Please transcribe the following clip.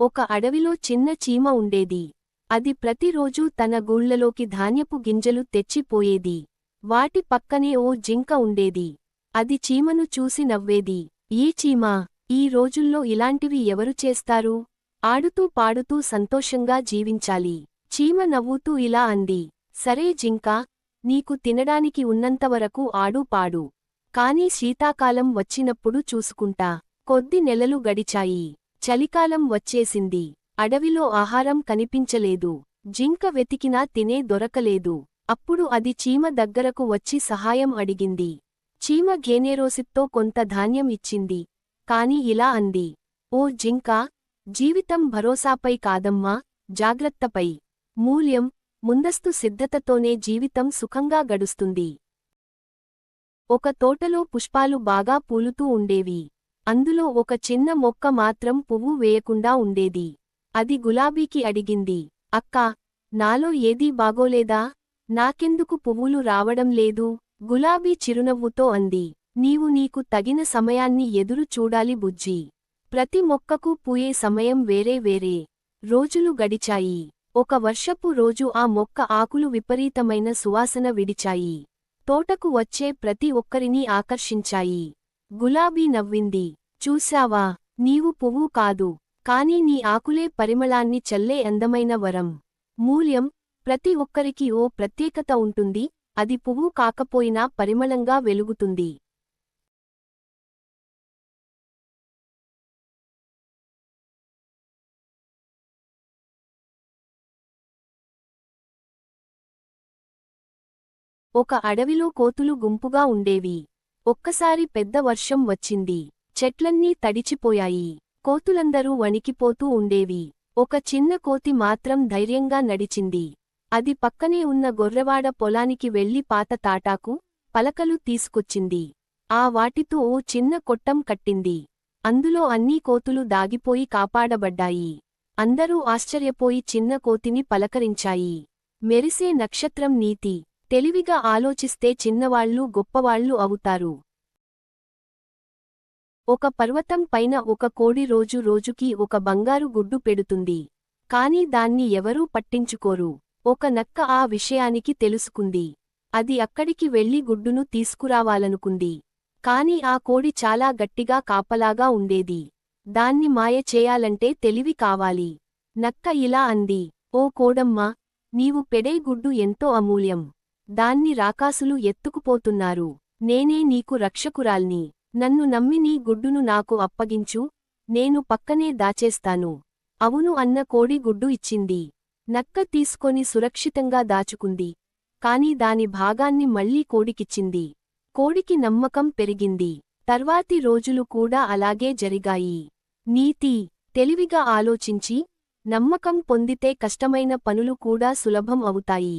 ఒక అడవిలో చిన్న చీమ ఉండేది. అది ప్రతిరోజూ తన గూళ్ళలోకి ధాన్యపు గింజలు తెచ్చిపోయేది వాటి పక్కనే ఓ జింక ఉండేది. అది చీమను చూసి నవ్వేది. ఈ చీమా ఈ రోజుల్లో ఇలాంటివి ఎవరు చేస్తారు ఆడుతూ పాడుతూ సంతోషంగా జీవించాలి. చీమ నవ్వుతూ ఇలా అంది. సరే జింకా నీకు తినడానికి ఉన్నంతవరకు ఆడు పాడు. కాని శీతాకాలం వచ్చినప్పుడు చూసుకుంటా. కొద్ది నెలలు గడిచాయి. చలికాలం వచ్చేసింది. అడవిలో ఆహారం కనిపించలేదు. జింక వెతికినా తినే దొరకలేదు. అప్పుడు అది చీమ దగ్గరకు వచ్చి సహాయం అడిగింది. చీమ గేనేరోసిత్తో కొంత ధాన్యం ఇచ్చింది. కాని ఇలా అంది. ఓ జింక జీవితం భరోసాపై కాదమ్మా జాగ్రత్తపై. మూల్యం ముందస్తు సిద్ధతతోనే జీవితం సుఖంగా గడుస్తుంది. ఒక తోటలో పుష్పాలు బాగా పూలుతూ ఉండేవి. అందులో ఒక చిన్న మొక్క మాత్రం పువ్వు వేయకుండా ఉండేది. అది గులాబీకి అడిగింది. అక్కా నాలో ఏదీ బాగోలేదా? నాకెందుకు పువ్వులు రావడం లేదు? గులాబీ చిరునవ్వుతో అంది. నీవు నీకు తగిన సమయాన్ని ఎదురు చూడాలి బుజ్జీ. ప్రతి మొక్కకు పూయే సమయం వేరే వేరే. రోజులు గడిచాయి. ఒక వర్షపు రోజు ఆ మొక్క ఆకులు విపరీతమైన సువాసన విడిచాయి. తోటకు వచ్చే ప్రతి ఒక్కరినీ ఆకర్షించాయి. గులాబీ నవ్వింది. చూశావా నీవు పువ్వు కాదు కాని నీ ఆకులే పరిమళాన్ని చల్లే అందమైన వరం. మూల్యం ప్రతి ఒక్కరికి ఓ ప్రత్యేకత ఉంటుంది అది పువ్వు కాకపోయినా పరిమళంగా వెలుగుతుంది. ఒక అడవిలో కోతులు గుంపుగా ఉండేవి. ఒక్కసారి పెద్ద వర్షం వచ్చింది. చెట్లన్నీ తడిచిపోయాయి. కోతులందరూ వణికిపోతూ ఉండేవి. ఒక చిన్న కోతి మాత్రం ధైర్యంగా నడిచింది. అది పక్కనే ఉన్న గొర్రెవాడ పొలానికి వెళ్ళి పాత తాటాకు పలకలు తీసుకొచ్చింది. ఆ వాటితో ఓ చిన్న కొట్టం కట్టింది. అందులో అన్నీ కోతులు దాగిపోయి కాపాడబడ్డాయి. అందరూ ఆశ్చర్యపోయి చిన్న కోతిని పలకరించాయి. మెరిసే నక్షత్రం నీతి. తెలివిగా ఆలోచిస్తే చిన్నవాళ్ళు గొప్పవాళ్ళు అవుతారు. ఒక పర్వతం పైన ఒక కోడి రోజు రోజుకి ఒక బంగారు గుడ్డు పెడుతుంది. కాని దాన్ని ఎవరూ పట్టించుకోరు. ఒక నక్క ఆ విషయానికి తెలుసుకుంది. అది అక్కడికి వెళ్ళి గుడ్డును తీసుకురావాలనుకుంది. కాని ఆ కోడి చాలా గట్టిగా కాపలాగా ఉండేది. దాన్ని మాయ చేయాలంటే తెలివి కావాలి. నక్క ఇలా అంది. ఓ కోడమ్మా! నీవు పెడే గుడ్డు ఎంతో అమూల్యం. దాన్ని రాకాసులు ఎత్తుకుపోతున్నారు. నేనే నీకు రక్షకురాల్ని. నన్ను నమ్మి నీ గుడ్డును నాకు అప్పగించు. నేను పక్కనే దాచేస్తాను. అవును అన్న కోడి గుడ్డు ఇచ్చింది. నక్క తీసుకొని సురక్షితంగా దాచుకుంది. కాని దాని భాగాన్ని మళ్ళీ కోడికిచ్చింది. కోడికి నమ్మకం పెరిగింది. తర్వాతి రోజులు కూడా అలాగే జరిగాయి. నీతి తెలివిగా ఆలోచించి నమ్మకం పొందితే కష్టమైన పనులు కూడా సులభం అవుతాయి.